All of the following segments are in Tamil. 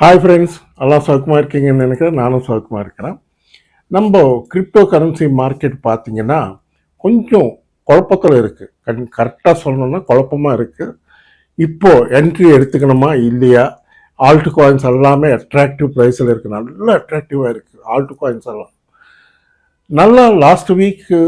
ஹாய் ஃப்ரெண்ட்ஸ் எல்லாம் சௌக்கமாக இருக்கீங்கன்னு நினைக்கிறேன் நானும் சௌக்கமாக இருக்கிறேன். நம்ம கிரிப்டோ கரன்சி மார்க்கெட் பார்த்தீங்கன்னா கொஞ்சம் குழப்பத்தில் இருக்குது கண் கரெக்டாக சொல்லணும்னா குழப்பமாக இருக்குது இப்போது என்ட்ரி எடுத்துக்கணுமா? இல்லையா? ஆல்ட் காயின்ஸ் எல்லாமே அட்ராக்டிவ் ப்ரைஸில் இருக்குது நல்ல அட்ராக்டிவாக இருக்குது ஆல்ட் காயின்ஸ் எல்லாம். நல்லா லாஸ்ட் வீக்கு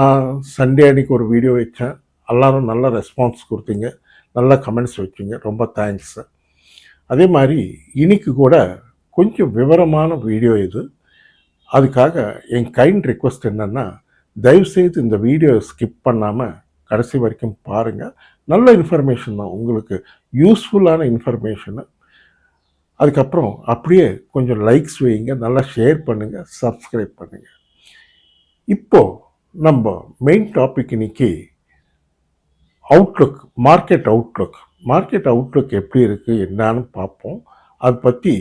நான் சண்டே அன்னைக்கு ஒரு வீடியோ வச்சேன். எல்லாரும் நல்ல ரெஸ்பான்ஸ் கொடுத்தீங்க. நல்ல கமெண்ட்ஸ் வச்சுங்க. ரொம்ப தேங்க்ஸ் அதே மாதிரி இன்னைக்கு கூட கொஞ்சம் விவரமான வீடியோ இது. அதுக்காக என் கைண்ட் ரிக்வெஸ்ட் என்னென்னா தயவுசெய்து இந்த வீடியோ ஸ்கிப் பண்ணாமல் கடைசி வரைக்கும் பாருங்கள் நல்ல இன்ஃபர்மேஷன் தான். உங்களுக்கு யூஸ்ஃபுல்லான இன்ஃபர்மேஷனு அதுக்கப்புறம் அப்படியே கொஞ்சம் லைக்ஸ் வைங்க. நல்லா ஷேர் பண்ணுங்கள் சப்ஸ்கிரைப் பண்ணுங்கள் இப்போது நம்ம மெயின் டாபிக் இன்னைக்கு outlook market outlook market outlook எப்படி இருக்குது என்னன்னு பார்ப்போம். அதை பற்றி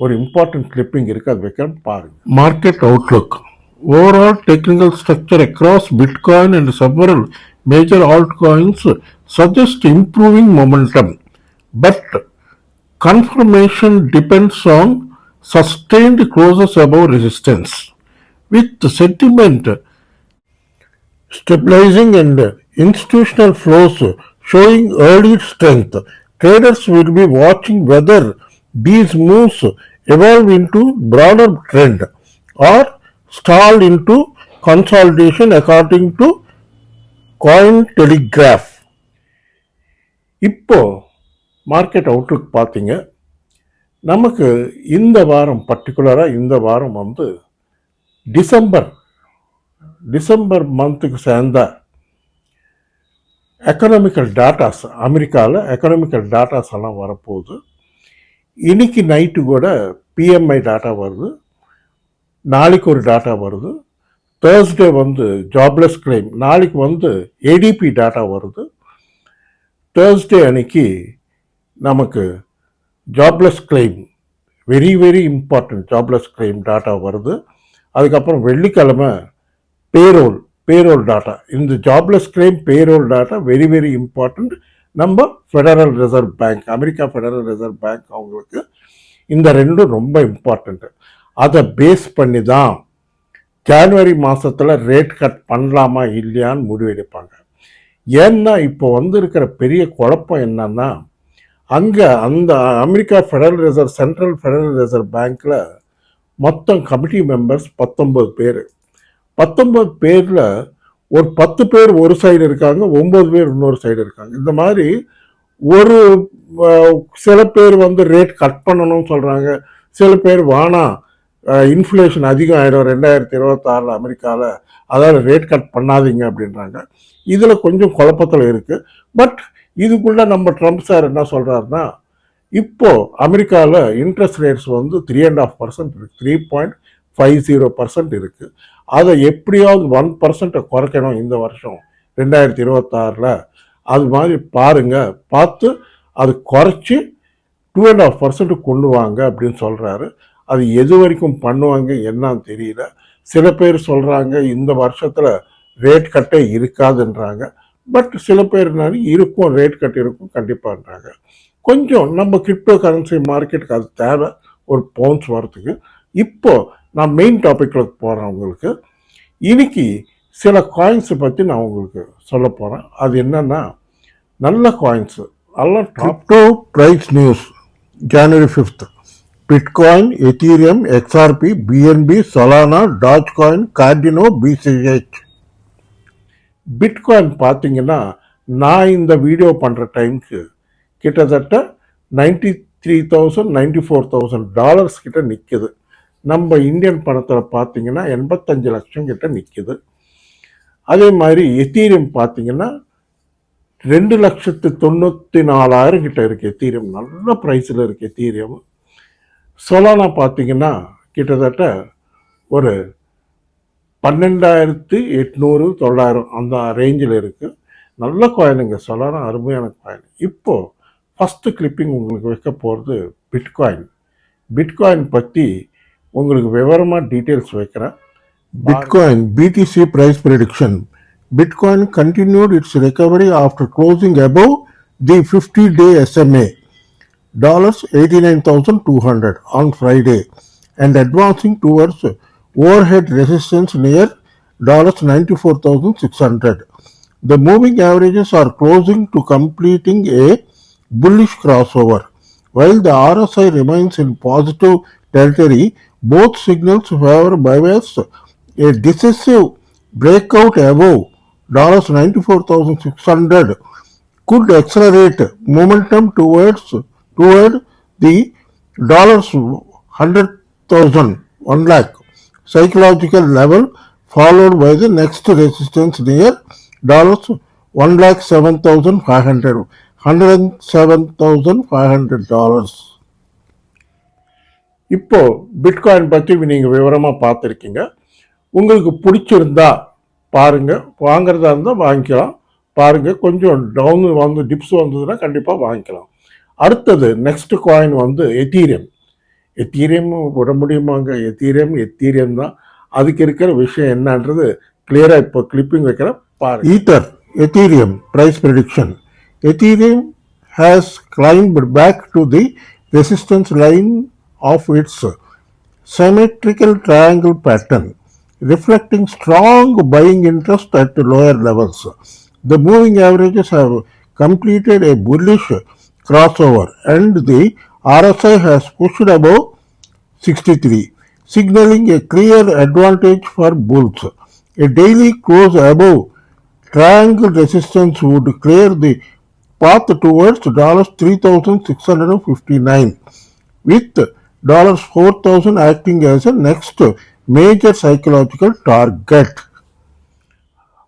ஒரு இம்பார்ட்டன்ட் கிளிப்பிங் இருக்குது அது வைக்கிறேன் பாருங்க. Market outlook overall technical structure across bitcoin and several major altcoins suggest improving momentum but confirmation depends on sustained closes above resistance with sentiment stabilizing and institutional flows showing early strength. Traders will be watching whether these moves evolve into broader trend or stall into consolidation according to Coin Telegraph. இப்போ மார்க்கெட் அவுட்லுக் பார்த்தீங்க நமக்கு இந்த வாரம் பர்டிகுலராக இந்த வாரம் வந்து டிசம்பர் டிசம்பர் மந்த்துக்கு சேர்ந்த எக்கனாமிக்கல் டேட்டாஸ் அமெரிக்காவில் எக்கனாமிக்கல் டேட்டாஸ் எல்லாம் வரப்போகுது. இன்னைக்கு நைட்டு கூட பிஎம்ஐ டாட்டா வருது. நாளைக்கு ஒரு டாட்டா வருது. தேர்ஸ்டே வந்து ஜாப்லெஸ் கிளைம் நாளைக்கு வந்து ஏடிபி டாட்டா வருது. தேர்ஸ்டே அன்னைக்கு நமக்கு jobless claim very very important jobless claim data வருது. அதுக்கப்புறம் வெள்ளிக்கிழமை பேரோல் பேரோல் டாட்டா இந்த jobless claim payroll data very very important நம்ம federal reserve bank America federal reserve bank அவங்களுக்கு இந்த ரெண்டும் ரொம்ப இம்பார்ட்டண்ட்டு அதை பேஸ் பண்ணி தான் ஜான்வரி மாதத்தில் ரேட் கட் பண்ணலாமா இல்லையான்னு முடிவெடுப்பாங்க. ஏன்னா இப்போ வந்திருக்கிற பெரிய குழப்பம் என்னன்னா அங்கே அந்த America federal reserve central federal reserve பேங்க்கில் மொத்தம் கமிட்டி மெம்பர்ஸ் பத்தொம்பது பேர். பத்தொன்பது பேரில் ஒரு பத்து பேர் ஒரு சைடு இருக்காங்க ஒம்பது பேர் இன்னொரு சைடு இருக்காங்க. இந்த மாதிரி ஒரு சில பேர் வந்து ரேட் கட் பண்ணணும்னு சொல்கிறாங்க சில பேர் வானா இன்ஃப்ளேஷன் அதிகம் ஆயிடும் ரெண்டாயிரத்தி இருபத்தாறில் அமெரிக்காவில் அதாவது ரேட் கட் பண்ணாதீங்க அப்படின்றாங்க. இதில் கொஞ்சம் குழப்பத்தில் இருக்குது பட் இதுக்குள்ளே நம்ம ட்ரம்ப் சார் என்ன சொல்கிறாருன்னா இப்போது அமெரிக்காவில் இன்ட்ரெஸ்ட் ரேட்ஸ் வந்து த்ரீ அண்ட் ஆஃப் பர்சன்ட் இருக்குது three point five zero percent இருக்குது அதை எப்படியாவது ஒன் பர்சன்ட்டை குறைக்கணும் இந்த வருஷம் ரெண்டாயிரத்தி இருபத்தாறில். அது மாதிரி பாருங்கள் பார்த்து அது குறைச்சி டூ அண்ட் ஆஃப் பர்சன்ட் கொண்டு வாங்க அப்படின்னு சொல்கிறாரு அது எது வரைக்கும் பண்ணுவாங்க என்னன்னு தெரியல. சில பேர் சொல்கிறாங்க இந்த வருஷத்தில் ரேட் கட்டே இருக்காதுன்றாங்க. பட் சில பேர் இருக்கும் ரேட் கட் இருக்கும் கண்டிப்பாகன்றாங்க கொஞ்சம் நம்ம கிரிப்டோ கரன்சி மார்க்கெட்டுக்கு அது தேவை ஒரு பவுன்ஸ் வரத்துக்கு இப்போ நான் மெயின் டாபிக்ல போகிறேன் உங்களுக்கு. இன்னைக்கு சில காயின்ஸை பற்றி நான் உங்களுக்கு சொல்ல போகிறேன் அது என்னன்னா நல்ல காயின்ஸு எல்லாம் crypto price news January fifth bitcoin Ethereum XRP BNB Solana doge coin Cardano BCH bitcoin பார்த்தீங்கன்னா நான் இந்த வீடியோ பண்ணுற டைம்க்கு கிட்டத்தட்ட ninety three thousand ninety four thousand dollars கிட்ட நிற்குது நம்ம இந்தியன் பணத்தில் பார்த்தீங்கன்னா எண்பத்தஞ்சு லட்சம் கிட்ட நிற்கிது அதே மாதிரி எத்தீரியம் பார்த்தீங்கன்னா ரெண்டு லட்சத்து தொண்ணூற்றி நாலாயிரம் கிட்ட இருக்கு எத்தீரியம். நல்ல ப்ரைஸில் இருக்கு எத்தீரியம். சொலானா பார்த்தீங்கன்னா கிட்டத்தட்ட ஒரு பன்னெண்டாயிரத்து எட்நூறு தொள்ளாயிரம் அந்த ரேஞ்சில் இருக்குது நல்ல காயினுங்க சொலானா அருமையான காயின் இப்போது ஃபஸ்ட்டு கிளிப்பிங் உங்களுக்கு வைக்க போகிறது பிட்காயின் பிட்காயின் பற்றி உங்களுக்கு விவரமாக டீட்டெயில்ஸ் வைக்கிறேன் Bitcoin BTC price prediction Bitcoin continued its recovery after closing above the 50 day SMA $89,200 on Friday and advancing towards overhead resistance near $94,600. The moving averages are closing to completing a bullish crossover. While the RSI remains in positive territory, both signals favor buyers. A decisive breakout above $94,600 could accelerate momentum towards toward the dollars 100,000 1 lakh psychological level followed by the next resistance near dollars 1 lakh 7500 107,500 dollars இப்போது பிட்காயின் பற்றி நீங்கள் விவரமாக பார்த்துருக்கீங்க. உங்களுக்கு பிடிச்சிருந்தா பாருங்கள் வாங்குறதா இருந்தால் வாங்கிக்கலாம். பாருங்கள் கொஞ்சம் டவுன் வந்து டிப்ஸ் வந்ததுன்னா கண்டிப்பாக வாங்கிக்கலாம். அடுத்தது நெக்ஸ்ட் காயின் வந்து எத்தீரியம் எத்தீரியம் விட முடியுமாங்க? எத்தீரியம் எத்தீரியம் தான். அதுக்கு இருக்கிற விஷயம் என்னன்றது கிளியராக இப்போ கிளிப்பிங் வைக்கிற பாரு ether Ethereum price prediction Ethereum has climbed back to the resistance line of its symmetrical triangle pattern, reflecting strong buying interest at lower levels. The moving averages have completed a bullish crossover and the RSI has pushed above 63, signaling a clear advantage for bulls. A daily close above triangle resistance would clear the path towards $3,659 with $4,000 acting as a next major psychological target.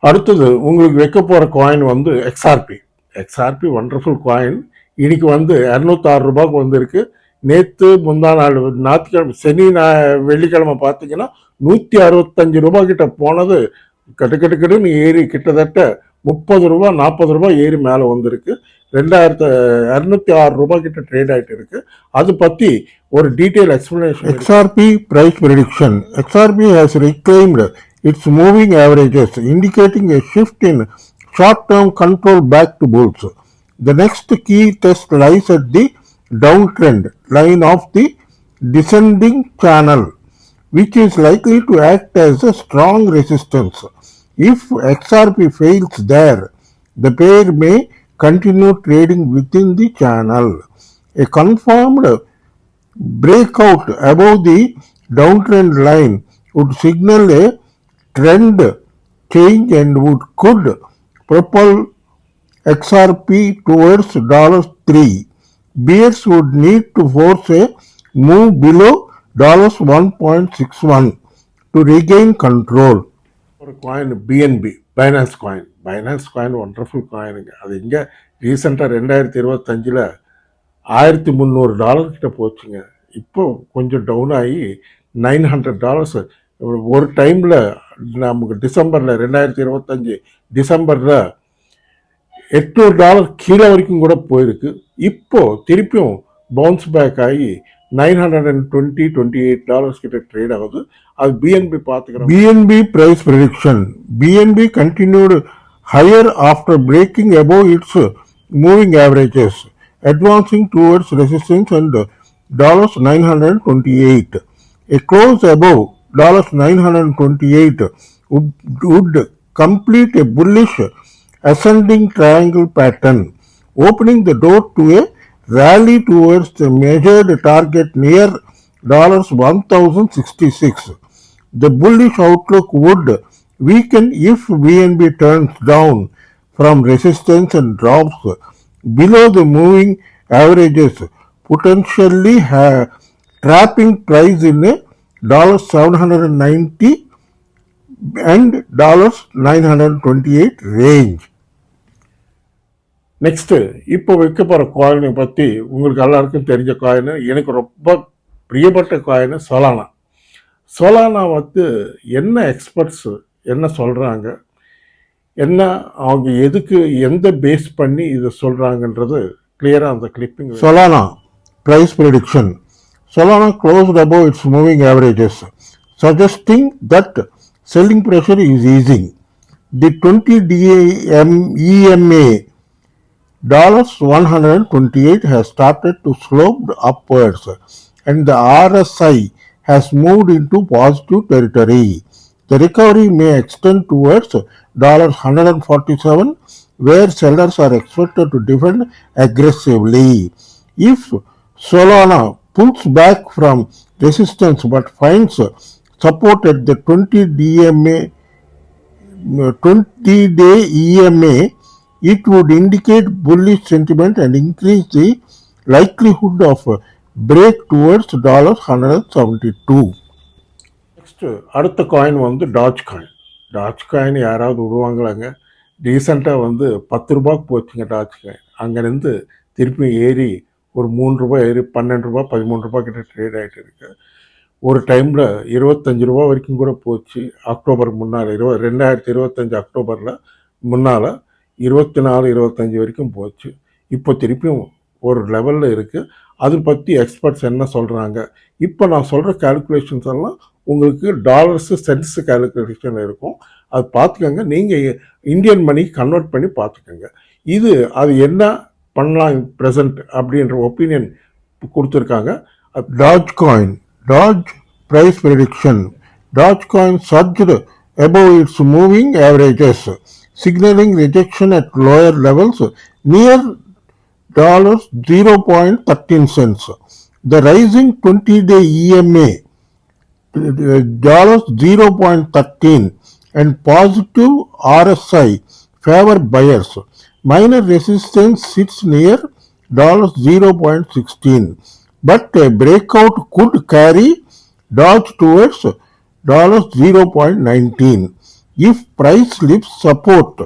அடுத்தது உங்களுக்கு வைக்க போகிற காயின் வந்து எக்ஸ்ஆர்பி எக்ஸ்ஆர்பி ஒண்டர்ஃபுல் காயின் இன்னைக்கு வந்து இரநூத்தாறு ரூபாய்க்கு வந்திருக்கு. நேற்று முந்தா நாள் ஞாயிற்றுக்கிழமை சனி நா- வெள்ளிக்கிழமை பார்த்தீங்கன்னா நூற்றி அறுபத்தஞ்சு ரூபாய் கிட்ட போனது. கட்டு கட்டு கட்டுன்னு ஏறி கிட்டத்தட்ட முப்பது ரூபா நாற்பது ரூபாய் ஏறி மேலே வந்திருக்கு. ரெண்டாயிரத்து இரநூத்தி ஆறு ரூபாய் கிட்ட ட்ரேட் ஆகிட்டு இருக்கு அது பற்றி ஒரு detail explanation XRP price prediction XRP has reclaimed its moving averages indicating a shift in short-term control back to bulls. The next key test lies at the downtrend line of the descending channel which is likely to act as a strong resistance. If XRP fails there, the pair may continue trading within the channel. A confirmed breakout above the downtrend line would signal a trend change and would could propel XRP towards $3. Bears would need to force a move below $1.61 to regain control. For coin BNB. Binance coin Binance coin wonderful காயினுங்க அது இங்கே ரீசெண்டாக ரெண்டாயிரத்தி இருபத்தஞ்சில் ஆயிரத்தி முந்நூறு டாலர் கிட்ட போச்சுங்க. இப்போ கொஞ்சம் டவுன் ஆகி நைன் ஹண்ட்ரட் டாலர்ஸ் ஒரு டைமில் நமக்கு டிசம்பரில் ரெண்டாயிரத்தி இருபத்தஞ்சி டிசம்பரில் எட்நூறு டாலர் கீழே வரைக்கும் கூட போயிருக்கு. இப்போது திருப்பியும் பவுன்ஸ் பேக் ஆகி nine hundred and twenty twenty eight dollars கிட்ட ட்ரேட் ஆகுது அது பிஎன்பி பார்த்துக்கிறோம் BNB price prediction BNB continued higher after breaking above its moving averages advancing towards resistance and dollars 928 a close above dollars 928 would, would complete a bullish ascending triangle pattern opening the door to a rally towards the measured target near dollars 1066 the bullish outlook would weaken if BNB turns down from resistance and drops below the moving averages, potentially ha- trapping price in uh, a dollar 790 and dollars 928 range. Next இப்போ வைக்க போகிற காயினை பற்றி உங்களுக்கு எல்லாருக்கும் தெரிஞ்ச காயின் எனக்கு ரொம்ப பிரியப்பட்ட காயின் சொலானா சொலானா வந்து என்ன எக்ஸ்பர்ட்ஸு என்ன சொல்கிறாங்க என்ன அவங்க எதுக்கு எந்த பேஸ் பண்ணி இதை சொல்கிறாங்கன்றது கிளியராக அந்த clipping Solana price prediction. Solana closed above its moving averages, suggesting that selling pressure is easing. The 20 DAM EMA dollars 128 has started to slope upwards and the RSI has moved into positive territory. The recovery may extend towards dollars 147 where sellers are expected to defend aggressively. If Solana pulls back from resistance but finds support at the 20 DMA 20 day EMA, it would indicate bullish sentiment and increase the likelihood of a break towards dollar 172. Next அடுத்த காயின் வந்து டாச் காயின் டாச் காயின் யாராவது விடுவாங்களாங்க ரீசெண்டாக வந்து பத்து ரூபாய்க்கு போச்சுங்க டாச் காயின் அங்கேருந்து திருப்பி ஏறி ஒரு மூணு ரூபாய் ஏறி பன்னெண்டு ரூபாய் பதிமூணு ரூபாய் கிட்ட ட்ரேட் ஆகிட்டு இருக்கு. ஒரு டைமில் இருபத்தஞ்சி ரூபா வரைக்கும் கூட போச்சு. அக்டோபர் முன்னால் இருபது ரெண்டாயிரத்தி இருபத்தஞ்சி அக்டோபரில் முன்னால் இருபத்தி நாலு இருபத்தஞ்சி வரைக்கும் போச்சு. இப்போ திருப்பியும் ஒரு லெவலில் இருக்குது அது பற்றி எக்ஸ்பர்ட்ஸ் என்ன சொல்கிறாங்க இப்போ நான் சொல்கிற கால்குலேஷன்ஸ் எல்லாம் உங்களுக்கு டாலர்ஸு சென்ட்ஸு கால்குலேஷன் இருக்கும். அது பார்த்துக்கோங்க. நீங்கள் இந்தியன் மணி கன்வெர்ட் பண்ணி பார்த்துக்கோங்க. இது அது என்ன பண்ணலாம் ப்ரெசன்ட் அப்படின்ற ஒப்பீனியன் கொடுத்துருக்காங்க. Doge coin Doge price Dogecoin surge above its moving averages signaling rejection at lower levels near dollars 0.13 cents. The rising 20-day EMA uh, dollars 0.13 and positive RSI favor buyers. Minor resistance sits near dollars 0.16, but a breakout could carry dodge towards dollars 0.19. If price lifts support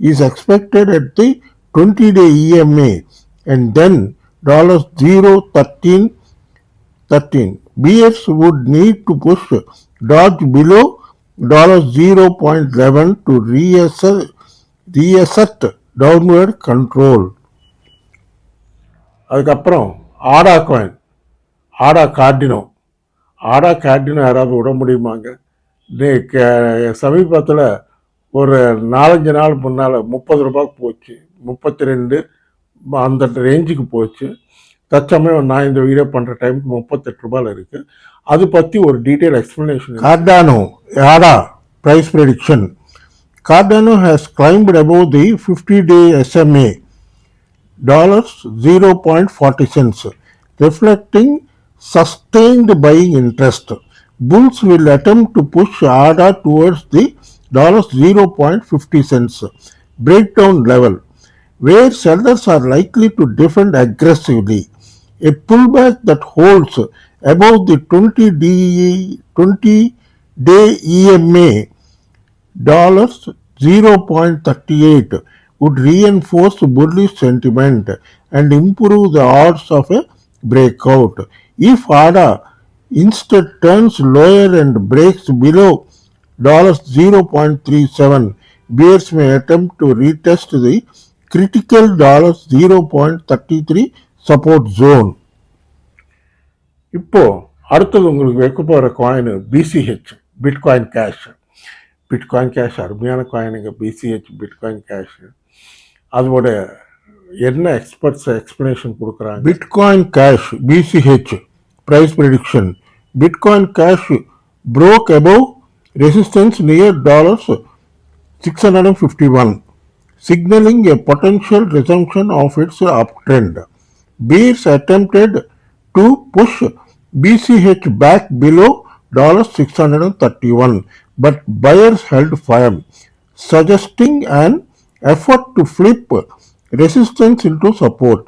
is expected at the 20 day EMA and then dollars 0 13. 13 BS would need to push dodge below dollars 0.11 to reassert, reassert downward control. அதுக்கப்புறம் ஆடா காயின் ஆடா கார்டினோ ஆடா கார்டினோ யாராவது விட முடியுமாங்க சமீபத்தில் ஒரு நாலஞ்சு நாள் முன்னால் முப்பது ரூபாய்க்கு போச்சு. முப்பத்தி ரெண்டு அந்த ரேஞ்சுக்கு போச்சு. தற்சமயம் நான் இந்த வீடியோ பண்ணுற டைமுக்கு முப்பத்தெட்டு ரூபாயில் இருக்குது அது பற்றி ஒரு detail explanation Cardano ADA price prediction Cardano has climbed above the fifty day SMA dollars 0.40 cents, reflecting sustained buying interest. Bulls will attempt to push ADA towards the dollars 0.50 cents breakdown level, where sellers are likely to defend aggressively. A pullback that holds above the 20 DE 20 day EMA dollars 0.38 would reinforce bullish sentiment and improve the odds of a breakout. If ADA instead turns lower and breaks below $0.37, bears may attempt to retest the critical $0.33 support zone. இப்போ அடுத்தது உங்களுக்கு வைக்க போகிற coin BCH Bitcoin cash Bitcoin cash அருமையான காயினுங்க பிசிஹெச் பிட்காயின் கேஷ் அதோட என்ன எக்ஸ்பர்ட்ஸ் எக்ஸ்பிளனேஷன் கொடுக்குறாங்க? Bitcoin cash BCH price prediction. Bitcoin Cash broke above resistance near dollars 651 signaling a potential resumption of its uptrend. Bears attempted to push BCH back below $631 but buyers held firm suggesting an effort to flip resistance into support.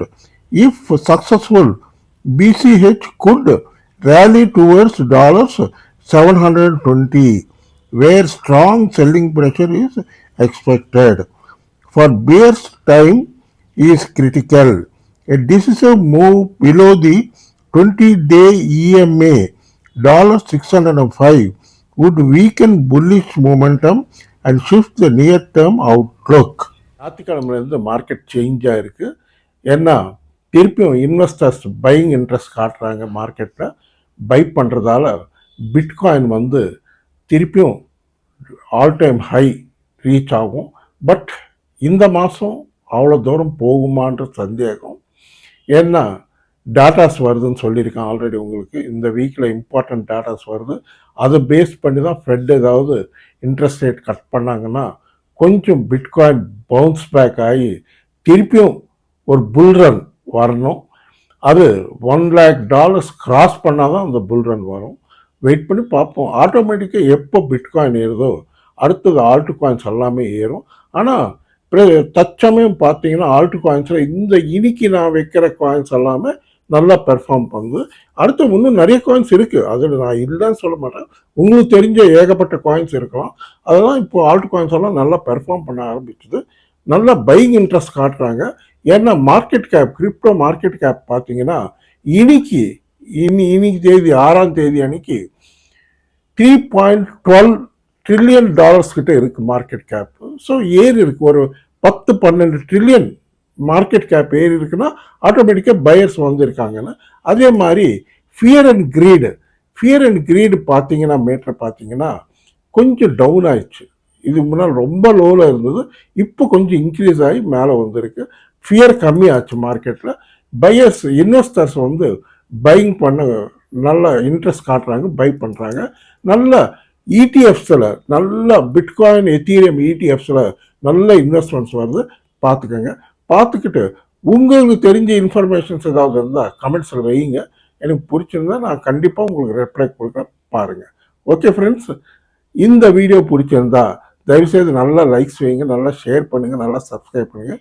If successful, BCH could rally towards dollars 720, where strong selling pressure is expected. For bears, time is critical. A decisive move below the 20-day EMA $605 would weaken bullish momentum and shift the near-term outlook. ஞாயிற்றுக்கிழமையிலேருந்து மார்க்கெட் சேஞ்ச் ஆகிருக்கு ஏன்னா திருப்பியும் இன்வெஸ்டர்ஸ் பையிங் இன்ட்ரெஸ்ட் காட்டுறாங்க மார்க்கெட்டில் பை பண்ணுறதால பிட்காயின் வந்து திருப்பியும் ஆல் டைம் ஹை ரீச் ஆகும். பட் இந்த மாதம் அவ்வளோ தூரம் போகுமான்ற சந்தேகம். ஏன்னா டேட்டாஸ் வருதுன்னு சொல்லியிருக்கேன் ஆல்ரெடி உங்களுக்கு. இந்த வீக்கில் இம்பார்ட்டன்ட் டேட்டாஸ் வருது. அதை பேஸ் பண்ணி தான் ஃபெட் ஏதாவது இன்ட்ரெஸ்ட் ரேட் கட் பண்ணாங்கன்னா கொஞ்சம் பிட்காயின் பவுன்ஸ் பேக் ஆகி திருப்பியும் ஒரு புல் ரன் வரணும். அது ஒன் லேக் டாலர்ஸ் கிராஸ் பண்ணால் தான் அந்த புல் ரன் வரும். வெயிட் பண்ணி பார்ப்போம். ஆட்டோமேட்டிக்காக எப்போ பிட்காயின் ஏறுதோ அடுத்தது ஆல்ட் காயின்ஸ் எல்லாமே ஏறும். ஆனால் தற்சமயம் பார்த்தீங்கன்னா ஆல்ட் காயின்ஸில் இந்த இன்னைக்கு நான் வைக்கிற காயின்ஸ் எல்லாமே நல்லா பெர்ஃபார்ம் பண்ணுது. அடுத்து இன்னும் நிறைய காயின்ஸ் இருக்குது அதில் நான் இல்லைன்னு சொல்ல மாட்டேன். உங்களுக்கு தெரிஞ்ச ஏகப்பட்ட காயின்ஸ் இருக்கலாம். அதெல்லாம் இப்போ ஆல்ட் காயின்ஸ் எல்லாம் நல்லா பெர்ஃபார்ம் பண்ண ஆரம்பிச்சுது. நல்லா பைங் இன்ட்ரெஸ்ட் காட்டுறாங்க. ஏன்னா market cap crypto market cap பார்த்தீங்கன்னா இன்னைக்கு இனி இன்னைக்கு தேதி ஆறாம் தேதி அன்னைக்கு three point twelve trillion dollars கிட்ட இருக்குது மார்க்கெட் கேப் ஸோ ஏறி இருக்கு. ஒரு பத்து பன்னெண்டு ட்ரில்லியன் மார்க்கெட் கேப் ஏறி இருக்குன்னா ஆட்டோமேட்டிக்காக பயர்ஸ் வந்திருக்காங்கன்னு அதே மாதிரி fear and greed fear and greed பார்த்தீங்கன்னா மேட்டரை பார்த்தீங்கன்னா கொஞ்சம் டவுன் ஆயிடுச்சு. இது முன்னால் ரொம்ப லோவில் இருந்தது. இப்போ கொஞ்சம் இன்க்ரீஸ் ஆகி மேலே வந்திருக்கு. ஃபியர் கம்மியாச்சு மார்க்கெட்டில் பையர்ஸ் இன்வெஸ்டர்ஸ் வந்து பையிங் பண்ண நல்ல இன்ட்ரெஸ்ட் காட்டுறாங்க பை பண்ணுறாங்க நல்ல இடிஎஃப்ஸில் நல்ல பிட்காயின் எத்தீரியம் இடிஎஃப்ஸில் நல்ல இன்வெஸ்ட்மெண்ட்ஸ் வருது பார்த்துக்கோங்க. பார்த்துக்கிட்டு உங்களுக்கு தெரிஞ்ச இன்ஃபர்மேஷன்ஸ் ஏதாவது இருந்தால் கமெண்ட்ஸில் வைங்க எனக்கு பிடிச்சிருந்தா நான் கண்டிப்பாக உங்களுக்கு ரெப்ளை கொடுக்குறேன். பாருங்கள் ஓகே ஃப்ரெண்ட்ஸ் இந்த வீடியோ பிடிச்சிருந்தா தயவுசெய்து நல்லா லைக்ஸ் வைங்க நல்லா ஷேர் பண்ணுங்கள் நல்லா சப்ஸ்கிரைப் பண்ணுங்கள்